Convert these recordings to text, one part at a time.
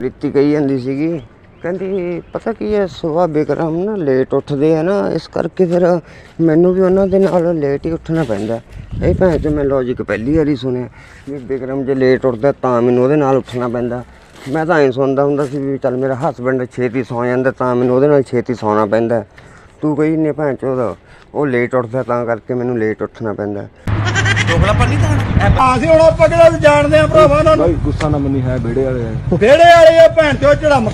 ਪ੍ਰੀਤੀ ਕਹੀ ਜਾਂਦੀ ਸੀਗੀ। ਕਹਿੰਦੀ, ਪਤਾ ਕੀ ਹੈ, ਸੁਬਾਹ ਬਿਕਰਮ ਨਾ ਲੇਟ ਉੱਠਦੇ ਆ ਨਾ, ਇਸ ਕਰਕੇ ਫਿਰ ਮੈਨੂੰ ਵੀ ਉਹਨਾਂ ਦੇ ਨਾਲ ਲੇਟ ਹੀ ਉੱਠਣਾ ਪੈਂਦਾ। ਇਹ ਭੈਣ ਚੋ ਮੈਂ ਲੌਜੀਕ ਪਹਿਲੀ ਵਾਰੀ ਸੁਣਿਆ ਵੀ ਬਿਕਰਮ ਜੇ ਲੇਟ ਉੱਠਦਾ ਤਾਂ ਮੈਨੂੰ ਉਹਦੇ ਨਾਲ ਉੱਠਣਾ ਪੈਂਦਾ। ਮੈਂ ਤਾਂ ਐਂ ਸੁਣਦਾ ਹੁੰਦਾ ਸੀ ਵੀ ਚੱਲ ਮੇਰਾ ਹਸਬੰਡ ਛੇਤੀ ਸੌ ਜਾਂਦਾ, ਤਾਂ ਮੈਨੂੰ ਉਹਦੇ ਨਾਲ ਛੇਤੀ ਸੌਣਾ ਪੈਂਦਾ। ਤੂੰ ਕਹੀ ਨੇ ਭੈਣ ਚੋ ਉਹ ਲੇਟ ਉੱਠਦਾ ਤਾਂ ਕਰਕੇ ਮੈਨੂੰ ਲੇਟ ਉੱਠਣਾ ਪੈਂਦਾ। ਦੋਗਲਾਪਨ ਨਹੀਂ ਤਾਂ ਅਸੀਂ ਹੁਣ ਆਪਾਂ ਕਿਹੜਾ ਜਾਣਦੇ ਆ ਭਰਾਵਾ ਉਹਨਾਂ ਨੂੰ? ਭਾਈ ਗੁੱਸਾ ਨਾ ਮੰਨੀ ਹੈ ਵਿਹੜੇ ਵਾਲੇ ਆ। ਵਿਹੜੇ ਵਾਲੇ ਆ ਭੈਣ ਚੋ ਝੜਮ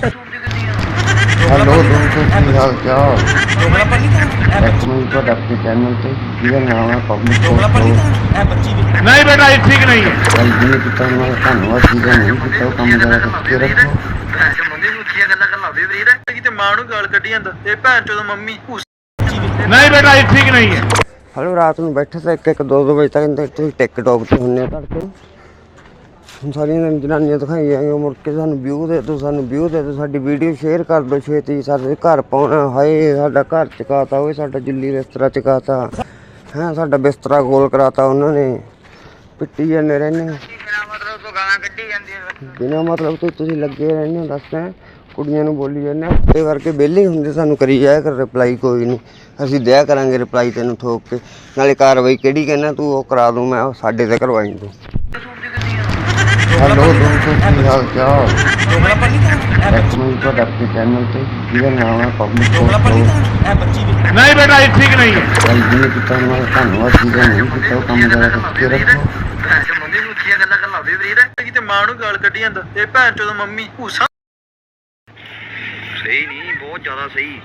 ਹੈਲੋ ਦੋਸਤੋ ਕੀ ਹਾਲ ਚਾਲ? ਦੋਗਲਾਪਨ ਨਹੀਂ ਤਾਂ ਇੱਕ ਮਿੰਟ ਤੁਹਾਡਾ ਆਪਣੇ ਚੈਨਲ ਤੇ? ਜਿਹਦਾ ਨਾਮ ਹੈ? ਪਬਲਿਕ ਦੋਗਲਾਪਨ ਨਹੀਂ ਤਾਂ ਇਹ ਬੱਚੀ ਵੀ। ਨਹੀਂ ਬੇਟਾ ਇਹ ਠੀਕ ਨਹੀਂ ਚੱਲ ਜਿਹਨੇ ਕੀਤਾ ਉਹਨਾਂ ਦਾ ਧੰਨਵਾਦ ਜਿਹਦਾ ਨਹੀਂ ਕੀਤਾ ਉਹ ਕੰਮ ਜਰਾ ਕਰਕੇ ਰੱਖੋ। ਭੈਣ ਚੋ ਮੰਮੀ ਨੂੰ ਉੱਚੀਆਂ ਗੱਲਾਂ ਕਰ ਲਾਵੇ ਵੀਰ ਕਿਤੇ ਮਾਂ ਨੂੰ ਗਾਲ ਕੱਢੀ ਜਾਂਦਾ ਇਹ ਭੈਣ ਚੋ ਮੰਮੀ ਨਹੀਂ ਬੇਟਾ ਇਹ ਠੀਕ ਨਹੀਂ ਹੈ। ਹਲੋ ਰਾਤ ਨੂੰ ਬੈਠੇ ਤਾਂ ਇੱਕ ਇੱਕ ਦੋ ਦੋ ਵਜੇ ਤੱਕ ਇੰਦੇ ਤੁਸੀਂ ਟਿਕਟੌਕ ਤੇ ਹੁੰਨੇ ਆ ਤੜਕੇ। ਹੁਣ ਸਾਰੀਆਂ ਜਨਾਨੀਆਂ ਦਿਖਾਈ ਆਈਆਂ, ਮੁੜ ਕੇ ਸਾਨੂੰ ਵਿਊ ਦੇ ਦਿਓ, ਸਾਨੂੰ ਵਿਊ ਦੇ ਦਿਓ, ਸਾਡੀ ਵੀਡੀਓ ਸ਼ੇਅਰ ਕਰ ਦਿਓ ਛੇਤੀ, ਸਾਡੇ ਘਰ ਪਾਉਣਾ ਹਾਏ, ਸਾਡਾ ਘਰ ਚਕਾਤਾ, ਓਏ, ਸਾਡਾ ਜੁੱਲੀ ਬਿਸਤਰਾ ਚਕਾਤਾ। ਹਾਂ, ਸਾਡਾ ਬਿਸਤਰਾ ਗੋਲ ਕਰਾਤਾ ਉਹਨਾਂ ਨੇ, ਪਿੱਟੀ ਜਾਂਦੇ ਰਹਿੰਦੇ। ਗਾਲਾਂ ਕੱਢੀ ਜਾਂਦੀ ਬਿਨਾ ਮਤਲਬ ਤੋਂ ਤੁਸੀਂ ਲੱਗੇ ਰਹਿੰਦੇ ਹੋ ਦੱਸ ਹੈਂ। ਕੁੜੀਆਂ ਨੂੰ ਬੋਲੀ ਜਾਂਦੇ ਆ ਤੇ ਕਰਕੇ ਵਿਹਲੇ ਹੁੰਦੇ ਸਾਨੂੰ ਕਰੀ ਜਾਇਆ ਕਰ ਰਿਪਲਾਈ ਕੋਈ ਨਹੀਂ। ਅਸੀਂ ਦਿਆ ਕਰਾਂਗੇ ਰਿਪਲਾਈ ਤੈਨੂੰ ਠੋਕ ਕੇ। ਨਾਲੇ ਕਾਰਵਾਈ ਕਿਹੜੀ ਕਹਿਣਾ ਤੂੰ ਉਹ ਕਰਾ ਦੂੰ ਮੈਂ ਉਹ ਸਾਡੇ ਤੇ ਕਰਵਾਈ ਤੂੰ। ਹੈਲੋ ਦੋਸਤੋ ਕੀ ਹਾਲ ਚਾਲ? ਦੋਗਲਾਪਨ ਨਹੀਂ ਤਾਂ ਇਹ ਇੱਕ ਮਿੰਟ ਤੁਹਾਡਾ ਆਪਣੇ ਚੈਨਲ ਤੇ? ਜਿਹਦਾ ਨਾਮ ਹੈ? ਪਬਲਿਕ ਦੋਗਲਾਪਨ ਨਹੀਂ ਤਾਂ ਇਹ ਬੱਚੀ ਵੀ। ਨਹੀਂ ਬੇਟਾ ਇਹ ਠੀਕ ਨਹੀਂ। ਹੈ ਜਿਹਨੇ ਕੀਤਾ ਦਾ ਧੰਨਵਾਦ। ਜਿਹਦਾ ਨਹੀਂ ਕੀਤਾ ਕੰਮ ਜਰਾ ਕਰਕੇ ਰੱਖੋ ਭੈਣ ਚੋ ਮੰਮੀ ਨੂੰ ਉੱਚੀਆਂ ਗੱਲਾਂ ਕਰ ਲਾਵੇ ਵੀਰ ਕਿਤੇ ਮਾਂ ਨੂੰ ਗਾਲ ਕੱਢੀ ਜਾਂਦਾ ਇਹ ਭੈਣ ਚੋ ਮੰਮੀ ਉਸਾ ਸਹੀ ਨਹੀਂ ਬਹੁਤ ਜ਼ਿਆਦਾ ਸਹੀ।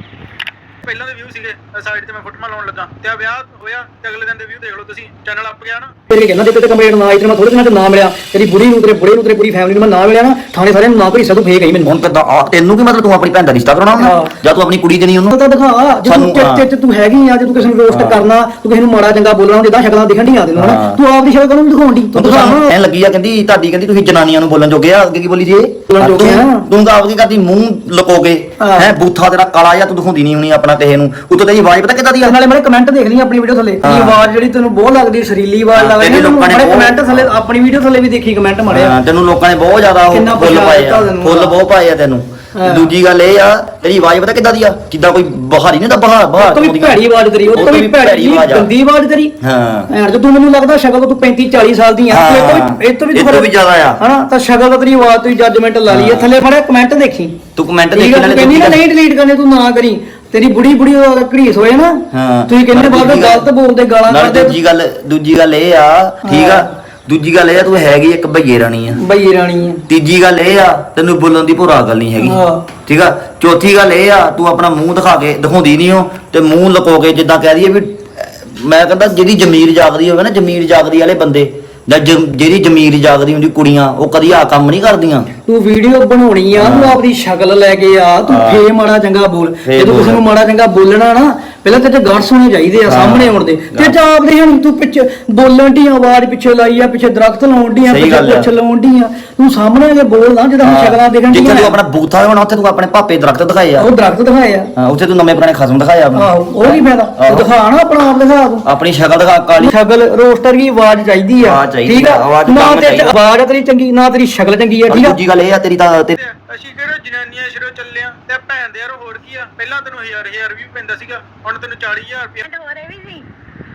ਪਹਿਲਾਂ ਦੇ ਵਿਊ ਸੀਗੇ ਸਾਈਡ ਤੇ ਮੈਂ ਫੁੱਟਮਾ ਲਾਉਣ ਲੱਗਾ। ਤੇ ਆ ਵਿਆਹ ਹੋਇਆ ਤੇ ਅਗਲੇ ਦਿਨ ਦੇ ਵਿਊ ਦੇਖ ਲਓ ਤੁਸੀਂ। ਚੈਨਲ ਅੱਪ ਗਿਆ ਨਾ। ਤੇਰੇ ਕਹਿੰਦਾ ਤੇ ਕੰਪਲੇਂਟ ਨਾ ਆਈ ਤੇ ਮੈਂ ਥੋੜੇ ਦਿਨਾਂ ਚ ਨਾ ਮਿਲਿਆ। ਤੇਰੀ ਬੁੜੀ ਨੂੰ ਤੇਰੇ ਬੁੜੇ ਨੂੰ ਤੇਰੀ ਪੂਰੀ ਫੈਮਿਲੀ ਨੂੰ ਮੈਂ ਨਾ ਮਿਲਿਆ ਨਾ ਥਾਣੇ ਸਾਰਿਆਂ ਨੂੰ ਨਾ ਭਰੀ ਸਕੂ ਫੇਕ ਆਈ ਮੈਨੂੰ। ਹੁਣ ਕਿੱਦਾਂ? ਆ ਤੈਨੂੰ ਕੀ ਮਤਲਬ ਤੂੰ ਆਪਣੀ ਭੈਣ ਦਾ ਰਿਸ਼ਤਾ ਕਰਾਉਣਾ? ਜਾਂ ਤੂੰ ਆਪਣੀ ਕੁੜੀ ਦੇਣੀ ਉਹਨੂੰ? ਤਾਂ ਦਿਖਾ ਜੇ ਤੂੰ। ਚਿੱਤ ਚ ਤੂੰ ਹੈਗੀ ਆ ਜੇ ਤੂੰ ਕਿਸੇ ਨੂੰ ਰੋਸਟ ਕਰਨਾ ਤੂੰ ਕਿਸੇ ਨੂੰ ਮਾੜਾ ਚੰਗਾ ਬੋਲਣਾ ਜਿੱਦਾਂ ਸ਼ਕਲਾਂ ਦਿਖਣ ਦੀਆਂ ਹਨਾ? ਹਾਂ। ਤੂੰ ਆਪ ਦੀ ਸ਼ਕਲ ਨੂੰ ਦਿਖਾਉਣ ਦੀ ਤੂੰ ਤਾਂ ਐ ਲੱਗੀ ਆ ਕਹਿੰਦੀ ਤੁਹਾਡੀ ਕਹਿੰਦੀ ਤੁਸੀਂ ਜਨਾਨੀਆਂ ਨੂੰ ਬੋਲਣ ਜੋਗੇ ਆ ਅੱਗੇ ਕੀ ਬੋਲੀ ਜੀ। ਤੂੰ ਤਾਂ ਆਪਦੀ ਕਰਦੀ ਮੂੰਹ ਲਕੋਗੇ। ਹਾਂ। ਹੈ ਬੂਥਾ ਤੇਰਾ ਕਾਲਾ ਜਾਂ ਤੂੰ ਦਿਖਾਉਂਦੀ ਨਹੀਂ ਹੋਣੀ ਆਪਣਾ। ਕਿਸੇ ਨੂੰ। ਉਤੋਂ ਤੇਰੀ ਆਵਾਜ਼ ਪਤਾ ਕਿੱਦਾਂ ਦੀ ਆ? ਨਾਲੇ ਮੇਰੇ ਕਮੈਂਟ ਦੇਖ ਲਈ ਆਪਣੀ ਵੀਡੀਓ ਥੱਲੇ। ਹਾਂ। ਕੀ ਆਵਾਜ਼ ਜਿਹੜੀ ਤੈਨੂੰ ਬਹੁਤ ਲੱਗਦੀ ਸ਼ਰੀਲੀ ਆਵਾਜ਼ ਹਾਂ, ਲੱਗਦੀ ਤੇਰੇ ਲੋਕਾਂ ਨੇ ਮੇਰੇ ਕਮੈਂਟ ਥੱਲੇ ਆਪਣੀ ਵੀਡੀਓ ਥੱਲੇ ਵੀ ਦੇਖੀ ਕਮੈਂਟ ਮਾਰਿਆ ਹਾਂ, ਤੈਨੂੰ ਲੋਕਾਂ ਨੇ ਬਹੁਤ ਜ਼ਿਆਦਾ ਉਹ ਫੁੱਲ ਪਾਏ ਆ। ਫੁੱਲ ਬਹੁਤ ਪਾਏ ਆ ਤੈਨੂੰ। ਹਾਂ। ਦੂਜੀ ਗੱਲ ਇਹ ਆ ਤੇਰੀ ਆਵਾਜ਼ ਪਤਾ ਕਿੱਦਾਂ ਦੀ ਆ? ਕਿੱਦਾਂ ਕੋਈ ਬਹਾਰੀ ਨਹੀਂ ਦਾ ਬਹਾਰ ਬਹਾਰ ਤੋਂ ਵੀ। ਭੈੜੀ ਆਵਾਜ਼ ਤੇਰੀ ਉਹ ਤੋਂ ਵੀ ਭੈੜੀ। ਗੰਦੀ ਆਵਾਜ਼ ਤੇਰੀ। ਹਾਂ। ਐਂ ਜੇ ਤੂੰ ਮੈਨੂੰ ਲੱਗਦਾ ਸ਼ਕਲ ਤੋਂ ਤੂੰ 35 40 ਸਾਲ ਦੀ ਆ ਤੂੰ ਇਹ ਤੋਂ ਵੀ ਇਹ ਤੋਂ ਵੀ ਇਹ ਤੋਂ ਵੀ ਜ਼ਿਆਦਾ ਆ। ਹਨਾ? ਤਾਂ ਸ਼ਕਲ ਦਾ ਤੇਰੀ ਆਵਾਜ਼ ਤੋਂ ਹੀ ਜੱਜਮੈਂਟ ਲਾ ਲਈ ਹੈ। ਥੱਲੇ ਫੜਿਆ ਕਮੈਂਟ ਦੇਖੀ। ਤੂੰ ਕਮੈਂਟ ਦੇਖੀ ਤੂੰ ਨਾਲੇ ਦੂਜੀ ਨਹੀਂ ਡਿਲੀਟ ਕਰਨੇ ਤੂੰ ਨਾ ਕਰੀ। ਤੇਰੀ ਬੁੜੀ ਬੁੜੀ ਉਹ ਘੜੀਸ ਹੋਏ ਨਾ ਹਾਂ। ਤੁਸੀਂ ਕਹਿੰਦੇ ਬਾਅਦ ਦੂਜੀ ਗਲਤ ਗੱਲ- ਬੋਲਦੇ ਗਾਲਾਂ ਨਾਲੇ ਕੱਢਦੇ ਦੂਜੀ ਗੱਲ ਦੂਜੀ ਗੱਲ ਇਹ ਆ ਠੀਕ ਆ? ਦੂਜੀ ਗੱਲ ਇਹ ਆ ਤੂੰ ਹੈਗੀ ਇੱਕ ਭਈਏ ਰਾਣੀ ਆ। ਬਈ ਰਾਣੀ ਹੈ ਤੀਜੀ ਗੱਲ ਇਹ ਆ ਤੈਨੂੰ ਬੋਲਣ ਦੀ ਭੁਰਾ ਗੱਲ ਨਹੀਂ ਹੈਗੀ। ਹਾਂ। ਠੀਕ ਆ? ਚੌਥੀ ਗੱਲ ਇਹ ਆ ਤੂੰ ਆਪਣਾ ਮੂੰਹ ਦਿਖਾ ਕੇ ਦਿਖਾਉਂਦੀ ਨਹੀਂ ਹੋ ਤੇ ਮੂੰਹ ਲੁਕੋ ਕੇ ਜਿੱਦਾਂ ਕਹਿ ਦਈਏ ਵੀ ਅਹ, ਮੈਂ ਕਹਿੰਦਾ ਜਿਹਦੀ ਜ਼ਮੀਰ ਜਾਗਦੀ ਹੋਵੇ ਨਾ ਜ਼ਮੀਰ ਜਾਗਦੀ ਵਾਲੇ ਬੰਦੇ। ਜਾਂ ਜ- ਜਿਹਦੀ ਜ਼ਮੀਰ ਜਾਗਦੀ ਹੁੰਦੀ ਕੁੜੀਆਂ ਉਹ ਕਦੀ ਆ ਕੰਮ ਨਹੀਂ ਕਰਦੀਆਂ ਤੂੰ ਵੀਡੀਓ ਬਣਾਉਣੀ ਆ ਤੂੰ ਆਪਦੀ ਸ਼ਕਲ ਲੈ ਕੇ ਆ ਤੂੰ। ਫੇ ਮਾੜਾ ਚੰਗਾ ਬੋਲ ਫੇਰ ਜੇ ਤੂੰ ਕਿਸੇ ਬੋਲ। ਨੂੰ ਮਾੜਾ ਚੰਗਾ ਬੋਲਣਾ ਨਾ ਪਹਿਲਾਂ ਤੇ ਗਾਰਡਸ ਹੋਣੇ ਚਾਹੀਦੇ ਆ ਸਾਹਮਣੇ ਆਉਣ ਦੇ। ਤੇ ਜਾਂ ਆਪਦੇ ਹਣ ਤੂੰ ਪਿੱਛੇ ਬੋਲਣ ਦੀ ਆਵਾਜ਼ ਪਿੱਛੇ ਲਾਈ ਆ ਪਿੱਛੇ ਦਰਖਤ ਲਾਉਣ ਦੀ ਆ ਸਹੀ ਪਿੱਛੇ ਗੱਲ ਆ। ਪੁੱਛ ਲਾਉਣ ਦੀ ਆ। ਤੂੰ ਸਾਹਮਣੇ ਆ ਕੇ ਬੋਲ ਨਾ ਜਦੋਂ ਸ਼ਕਲਾਂ ਦੇਖਣ ਜਿੱਥੇ ਦੀਆਂ ਤੂੰ ਆਪਣਾ ਬੂਥਾ ਹੋਣਾ ਉੱਥੇ ਤੂੰ ਆਪਣੇ ਭਾਪੇ ਦਰਖਤ ਦਿਖਾਏ ਆ। ਉਹ ਦਰਖਤ ਦਿਖਾਏ ਆ। ਹਾਂ, ਉੱਥੇ ਤੂੰ ਨਵੇਂ ਪੁਰਾਣੇ ਖਸਮ ਦਿਖਾਏ ਆ ਆਪਣੇ। ਆਹੋ ਉਹ ਕੀ ਫਾਇਦਾ ਆਹੋ। ਤੂੰ ਦਿਖਾ ਨਾ ਆਪਣਾ ਆਪ ਦਿਖਾ ਤੂੰ। ਆਪਣੀ ਸ਼ਕਲ ਦਿਖਾ ਕਾਲੀ। ਸ਼ਕਲ ਰੋਸਟਰ ਦੀ ਆਵਾਜ਼ ਚਾਹੀਦੀ ਆ। ਆਵਾਜ਼ ਚਾਹੀਦੀ ਠੀਕ ਆ, ਆਵਾਜ਼ ਨਾ ਕੰਮ ਤੇ ਚਾਹੀਦਾ। ਆਵਾਜ਼ ਆ ਤੇਰੀ ਚੰਗੀ ਨਾ ਤੇਰੀ ਸ਼ਕਲ ਚੰਗੀ ਆ ਠੀਕ ਆ? ਦੂਜੀ ਗੱਲ ਇਹ ਆ ਤੇਰੀ ਤਾਂ ਤੇ ਅਸੀਂ ਕਿਹੜੇ ਜਨਾਨੀਆਂ ਸ਼ਰੋ ਚੱਲਿਆ ਤੇ ਭੈਣ ਦੇ ਯਾਰ ਹੋਰ ਕੀ ਆ? ਪਹਿਲਾਂ ਤੈਨੂੰ ਹਜ਼ਾਰ ਹਜ਼ਾਰ ਵੀ ਪੈਂਦਾ ਸੀਗਾ ਹੁਣ ਤੈਨੂੰ 40000 ਰੁਪਏ ਤੇ ਹੋ ਰਹੇ ਵੀ ਸੀ।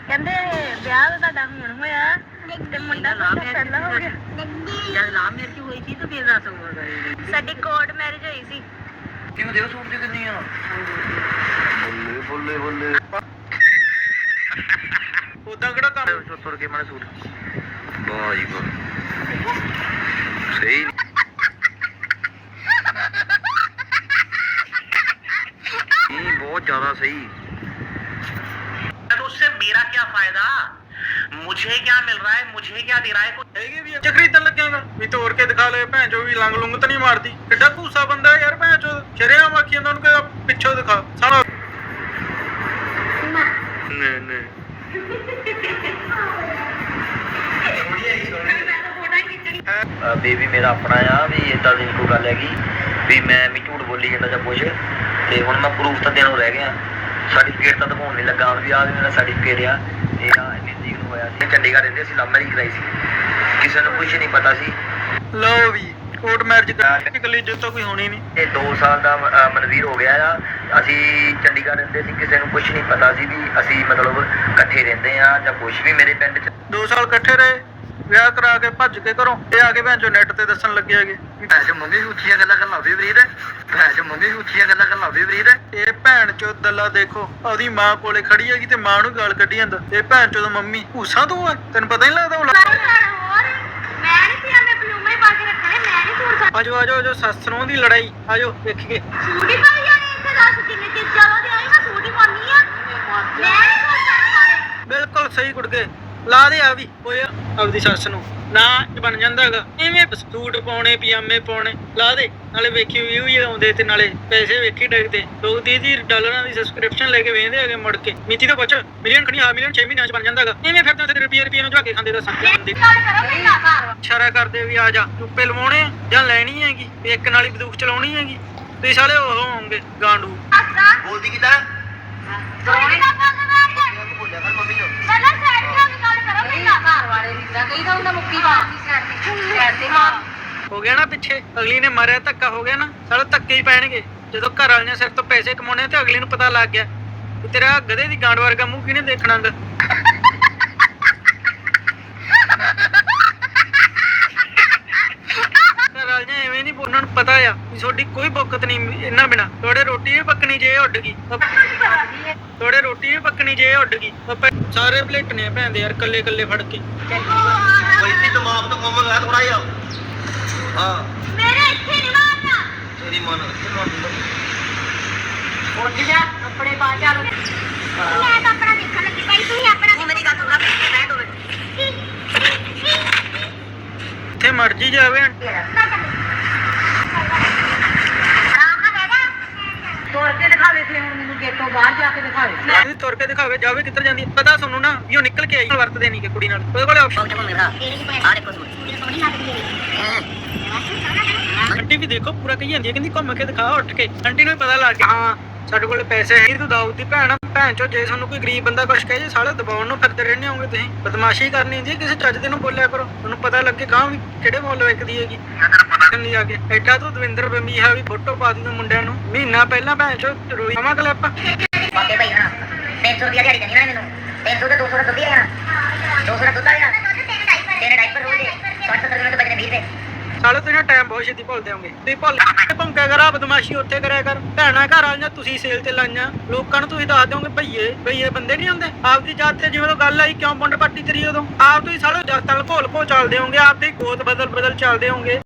ਕਹਿੰਦੇ ਵਿਆਹ ਤਾਂ ਤੁਹਾਡਾ ਹੁਣ ਹੋਇਆ ਤੇ ਮੁੰਡਾ ਤੁਹਾਡਾ ਪਹਿਲਾਂ ਹੋ ਗਿਆ। ਜਦ ਲਾਭ ਮਿਰਚ ਹੋਈ ਸੀ ਤਾਂ ਫਿਰ ਦੱਸ ਹੋਗਾ ਸਾਡੀ ਕੋਰਟ ਮੈਰਿਜ ਹੋਈ ਸੀ। ਕਿਉਂ ਦਿਓ ਸੂਟ ਦੀ ਕਿੰਨੀ ਆ? ਬੱਲੇ ਬੱਲੇ ਬੱਲੇ। ਉਦਾਂ ਕਿਹੜਾ ਕੰਮ? ਤੁਰ ਕੇ ਮਾਰੇ ਸੂਟ। ਵਾਹ ਜੀ ਵਾਹ। ਸਹੀ। ਨਹੀਂ ਬਹੁਤ ਜ਼ਿਆਦਾ ਸਹੀ तो उससे मेरा क्या फायदा मुझे क्या मिल रहा है मुझे क्या दे रहा है कुछ ਹੈਗੇ ਵੀ ਚ ਖਰੀਦਣ ਲੱਗਿਆਗਾ ਵੀ ਤੋੜ ਕੇ ਦਿਖਾ ਲੈ ਭੈਣ ਚੋ ਵੀ ਲੰਗ ਲੁੰਗ ਤਾਂ ਨਹੀਂ ਮਾਰਦੀ ਕਿੱਡਾ ਘੂਸਾ ਬੰਦਾ ਹੈ ਯਾਰ ਭੈਣ ਚੋ ਸ਼ਰਿਆਮ ਆਖੀ ਜਾਂਦਾ ਉਹਨੂੰ ਕਿ ਪਿੱਛੋਂ ਦਿਖਾ ਸਾਲਾ ਨੇ ਨੇ ਬੇਬੀ ਮੇਰਾ ਆਪਣਾ ਆ ਵੀ ਇਦਾਂ ਦੀ ਕੋਈ ਗੱਲ ਹੈਗੀ ਵੀ ਮੈਂ ਵੀ ਝੂਠ ਬੋਲੀ ਜਾਂਦਾ ਜਾਂ ਕੁਝ ਤੇ ਹੁਣ ਮੈਂ ਪ੍ਰੂਫ ਤਾਂ ਦੇਣੋਂ ਰਹਿ ਗਿਆ। ਸਰਟੀਫਿਕੇਟ ਤਾਂ ਦਿਖਾਉਣ ਨਹੀਂ ਲੱਗਾ। ਵੀ ਆਹ ਮੇਰਾ ਸਰਟੀਫਿਕੇਟ ਆ। ਇਹ ਆ ਇੰਨੀ ਤਰੀਕ ਨੂੰ ਹੋਇਆ ਸੀ। ਚੰਡੀਗੜ੍ਹ ਰਹਿੰਦੇ ਸੀ ਲਵ ਮੈਰਿਜ ਕਰਾਈ ਸੀ। ਕਿਸੇ ਨੂੰ ਕੁਝ ਨਹੀਂ ਪਤਾ ਸੀ। ਲਓ ਵੀ ਕੋਰਟ ਮੈਰਿਜ ਕਰਾਂਗੇ ਜਿੱਤ ਤਾਂ ਕੋਈ ਹੋਣੀ ਨਹੀਂ। ਇਹ 2 ਸਾਲ ਦਾ ਮਨਵੀਰ ਹੋ ਗਿਆ ਆ। ਅਸੀਂ ਚੰਡੀਗੜ੍ਹ ਰਹਿੰਦੇ ਸੀ ਕਿਸੇ ਨੂੰ ਕੁਝ ਨਹੀਂ ਪਤਾ ਸੀ ਵੀ ਅਸੀਂ ਮਤਲਬ ਇਕੱਠੇ ਰਹਿੰਦੇ ਆ ਜਾਂ ਕੁਝ ਵੀ ਮੇਰੇ ਪਿੰਡ 'ਚ 2 ਸਾਲ ਇਕੱਠੇ ਰਹੇ। ਵਿਆਹ ਕਰਾ ਕੇ ਭੱਜ ਕੇ ਘਰੋਂ। ਇਹ ਆ ਕੇ ਭੈਣ ਚੋ ਨੈਟ ਤੇ ਦੱਸਣ ਲੱਗੇ ਹੈਗੇ। ਭੈਣ ਜੋ ਮੰਮੀ ਵੀ ਉੱਚੀਆਂ ਗੱਲਾਂ ਕਰਨ ਲੱਗ ਪ੍ਰੀਤ ਭੈਣ ਜੋ ਮੰਮੀ ਵੀ ਉੱਚੀਆਂ ਗੱਲਾਂ ਕਰਨ ਲੱਗ ਪ੍ਰੀਤ ਇਹ ਭੈਣ ਚੋ ਦੱਲਾ ਦੇਖੋ ਉਹਦੀ ਮਾਂ ਕੋਲੇ ਖੜੀ ਹੈਗੀ ਤੇ ਮਾਂ ਨੂੰ ਗਾਲ ਕੱਢੀ ਜਾਂਦਾ। ਇਹ ਭੈਣ ਚੋ ਮੰਮੀ ਭੂਸਾ ਤੂੰ ਆ ਤੈਨੂੰ ਪਤਾ ਹੀ ਨਹੀਂ ਲੱਗਦਾ ਉਹ ਮੈਂ ਨਹੀਂ ਪਿਆ ਮੈਂ ਬਲੂਮੇ ਪਾ ਕੇ ਰੱਖਣੇ ਮੈਂ ਨਹੀਂ ਸੂਟ ਆਜੋ ਆਜੋ ਆਜੋ ਸੱਸ ਨੂੰ ਦੀ ਲੜਾਈ। ਆਜੋ ਵੇਖੀਏ। ਸੂਟ ਹੀ ਪਾਈ ਜਾਣੇ ਇੱਥੇ ਦੱਸ ਕਿੰਨੇ ਚਿਰ ਚਲੋ ਤੇ ਆਈ ਮੈਂ ਸੂਟ ਹੀ ਪਾਉਣੀ ਆ। ਮੈਂ ਨਹੀਂ ਸੂਟ ਪਾਉਣੇ। ਬਿਲਕੁਲ ਸਹੀ ਕੁੜਕੇ। ਲਾ ਦੇ ਆ ਵੀ। ਓਏ ਆਪਦੀ ਸੱਸ ਨੂੰ। ਨਾ ਬਣ ਜਾਂਦਾ ਹੈਗਾ। ਐਵੇਂ ਸੂਟ ਪਾਉਣੇ ਪਜਾਮੇ ਪਾਉਣੇ ਲਾ ਦੇ। ਨਾਲੇ ਵੇਖੀ ਵਿਊ ਹੀ ਆਉਂਦੇ ਤੇ ਨਾਲੇ ਪੈਸੇ ਵੇਖੀ ਡਿੱਗਦੇ। ਲੋਕ 30 30 ਡਾਲਰਾਂ ਦੀ ਸਬਸਕ੍ਰਿਪਸ਼ਨ ਲੈ ਕੇ ਵੇਚਦੇ ਹੈਗੇ ਮੁੜ ਕੇ। ਮਿਤੀ ਤੋਂ ਪੁੱਛ ਮਿਲੀਅਨ ਖਣੀ ਆ ਮਿਲੀਅਨ 6 ਮਹੀਨਿਆਂ ਚ ਬਣ ਜਾਂਦਾ ਹੈਗਾ। ਐਵੇਂ ਫਿਰਦੇ ਉੱਥੇ ਰੁਪਈਏ ਰੁਪਈਏ ਨੂੰ ਝਾਕੇ ਖਾਂਦੇ ਦਾ ਸੰਗ ਹੁੰਦੇ ਇਸ਼ਾਰਾ ਕਰਦੇ ਵੀ ਆ ਜਾ। ਚੁੱਪੇ ਲਵਾਉਣੇ ਆ ਜਾਂ ਲੈਣੀ ਹੈਗੀ। ਤੇ ਇੱਕ ਨਾਲ ਹੀ ਬੰਦੂਕ ਚਲਾਉਣੀ ਹੈਗੀ। ਤੁਸੀਂ ਸਾਲੇ ਉਹ ਹੋਵੋਗੇ ਗਾਂਡੂ। ਬੋਲਦੀ ਕਿਦਾਂ? ਦੋਨੇ ਦਾ ਪਾਸ ਮਾਰ ਬੋਲਿਆ ਕਰ ਮੰਮੀ ਨੂੰ? ਪਹਿਲਾਂ ਸਾਈਡ ਘਰ ਵਾਲੇ ਦੀ ਤਾਂ ਕਹੀਦਾ ਮੁੱਕੀ ਮਾਰਦੀ ਸਾਈਡ ਤੇ ਸਾਈਡ ਤੇ ਮਾਰ ਹੋ ਗਿਆ ਨਾ ਪਿੱਛੇ, ਅਗਲੀ ਨੇ ਮਾਰਿਆ ਧੱਕਾ, ਹੋ ਗਿਆ ਨਾ? ਸਾਲੇ ਧੱਕੇ ਹੀ ਪੈਣਗੇ। ਜਦੋਂ ਘਰ ਵਾਲਿਆਂ ਸਿਰ ਤੋਂ ਪੈਸੇ ਕਮਾਉਣੇ ਤੇ ਅਗਲੀ ਨੂੰ ਪਤਾ ਲੱਗ ਗਿਆ ਕਿ ਤੇਰਾ ਗਧੇ ਦੀ ਗਾਂਡ ਵਰਗਾ ਮੂੰਹ ਕਿਹਨੇ ਦੇਖਣਾਗਾ ਘਰ ਵਾਲਿਆਂ ਐਵੇਂ ਨਹੀਂ ਉਹਨਾਂ ਨੂੰ ਪਤਾ ਆ ਵੀ ਤੁਹਾਡੀ ਕੋਈ ਬੁੱਕਤ ਨਹੀਂ ਇਹਨਾਂ ਬਿਨਾ। ਤੁਹਾਡੇ ਰੋਟੀ ਵੀ ਪੱਕਣੀ ਜੇ ਉੱਡ ਗਈ। ਤੁਹਾਡੇ ਰੋਟੀ ਵੀ ਪੱਕਣੀ ਜੇ ਉੱਡ ਗਈ। ਸਾਰੇ ਭਲੇਟਨੇ ਭੈਣ ਦੇ ਯਾਰ ਕੱਲੇ ਕੱਲੇ ਫੜ ਕੇ। ਵੈਸੇ ਦਿਮਾਗ ਤੋਂ ਕੰਮ ਗਿਆ ਥੋੜਾ ਜਿਹਾ। ਹਾਂ। ਮੇਰੇ ਇੱਥੇ ਨਹੀਂ ਮਾਰਨਾ। ਤੇਰੀ ਮਨ ਉੱਠ ਜਾ ਕੱਪੜੇ ਪਾ ਚੱਲ ਮੈਂ ਤਾਂ ਆਪਣਾ ਦੇਖਣ ਲੱਗੀ ਭਾਈ ਤੁਸੀਂ ਆਪਣਾ ਮੇਰੀ ਗੱਲ ਸੁਣਨਾ ਬੈਠ ਹੋਵੇ ਜਿੱਥੇ ਮਰਜ਼ੀ ਜਾਵੇ ਆਂਟੀ ਆਰਾਮ ਨਾਲ ਬਹਿ ਜਾ ਤੋੜ ਕੇ ਦਿਖਾਵੇ ਫਿਰ ਹੁਣ ਮੈਨੂੰ ਗੇਟੋਂ ਬਾਹਰ ਜਾ ਕੇ ਦਿਖਾਵੇ ਤੁਸੀਂ ਤੁਰ ਕੇ ਦਿਖਾਵੇ ਜਾਵੇ ਕਿੱਧਰ ਜਾਂਦੀ। ਹੈ। ਪਤਾ ਤੁਹਾਨੂੰ ਨਾ ਵੀ ਉਹ ਨਿਕਲ ਕੇ ਆਈ। ਵਰਤਦੇ ਨਹੀਂ ਕਿ ਕੁੜੀ ਨਾਲ। ਉਹਦੇ ਕੋਲੇ ਆਪਸ਼ਨ ਸੋਹਣੀ। ਲੱਗਦੀ ਹੈ। ਆਂਟੀ ਵੀ ਦੇਖੋ ਪੂਰਾ ਕਹੀ ਜਾਂਦੀ ਹੈ ਕਹਿੰਦੀ ਘੁੰਮ ਕੇ ਦਿਖਾ ਉੱਠ ਕੇ। ਆਂਟੀ ਨੂੰ ਵੀ ਪਤਾ ਲੱਗ ਗਿਆ ਹਾਂ ਸਾਡੇ ਕੋਲੇ ਪੈਸੇ ਹੈ ਤੂੰ ਦਾਊਦ ਦੀ ਭੈਣ ਆ। ਭੈਣ ਚੋ ਜੇ ਤੁਹਾਨੂੰ ਕੋਈ ਗਰੀਬ ਬੰਦਾ ਕੁਛ ਕਹੇ ਜੇ ਸਾਲੇ ਦਬਾਉਣ ਨੂੰ ਫਿਰਦੇ ਰਹਿੰਦੇ ਹੋਗੇ ਤੁਸੀਂ ਬਦਮਾਸ਼ੀ ਕਰਨੀ ਹੁੰਦੀ ਹੈ ਕਿਸੇ ਚੱਜ ਦੇ ਨੂੰ ਬੋਲਿਆ ਕਰੋ ਤੁਹਾਨੂੰ ਪਤਾ ਲੱਗੇ ਗਾਂ ਵੀ ਕਿਹੜੇ ਮੁੱਲ ਵਿਕਦੀ ਹੈਗੀ। ਨਹੀਂ ਆ ਕੇ ਐਡਾ ਤੂੰ ਦਵਿੰਦਰ ਬੰਮੀਹਾ ਵੀ ਫੋਟੋ ਪਾ ਦੂੰ ਮੁੰਡਿਆਂ ਨੂੰ ਮਹੀਨਾ ਪਹਿਲਾਂ ਭੈਣ ਚੋ ਰੋਈ ਆਵਾਂ ਕਲਿੱਪ ਬਾਕੀ ਭਾਈ ਹਾਂ। 300 ਰੁਪਿਆ ਦਿਹਾੜੀ ਦੇਣੀ ਨਾ ਮੈਨੂੰ। 300 ਤੇ 200 ਦਾ ਦੁੱਧ ਹੀ ਆ। 200 ਦਾ ਦੁੱਧ ਆ ਜਾਣਾ ਤਿੰਨ ਡਾਈਪਰ ਰੋਜ਼ ਦੇ। 60 ਰੁਪਏ ਤੋਂ ਬਚਨੇ 20 ਰੁਪਏ। ਸਾਲੇ ਤੁਸੀਂ ਟਾਈਮ ਬਹੁਤ ਛੇਤੀ ਭੁੱਲਦੇ ਹੋਗੇ। ਤੁਸੀਂ ਭੁੱਲ ਭੌਂਕਿਆ ਕਰ ਆ ਬਦਮਾਸ਼ੀ ਉੱਥੇ ਕਰਿਆ ਕਰ। ਭੈਣਾ ਘਰ ਵਾਲੀਆਂ ਤੁਸੀਂ ਸੇਲ ਤੇ ਲਾਈਆਂ। ਲੋਕਾਂ ਨੂੰ ਤੁਸੀਂ ਦੱਸ ਦਿਓਗੇ ਭਈਏ ਭਈਏ ਬੰਦੇ ਨਹੀਂ ਹੁੰਦੇ। ਆਪਦੀ ਜਾਤ ਤੇ ਜਿਵੇਂ ਉਹ ਗੱਲ ਆਈ, ਕਿਉਂ ਪੁੰਡ ਪੱਟੀ ਤੇਰੀ ਉਦੋਂ? ਆਪ ਤੁਸੀਂ ਸਾਲੇ ਜਾਤਾਂ ਘੋਲ ਘੋਲ ਚੱਲਦੇ ਹੋਗੇ, ਆਪਦੀ ਗੋਤ ਬਦਲ ਬਦਲ ਚੱਲਦੇ ਹੋਗੇ।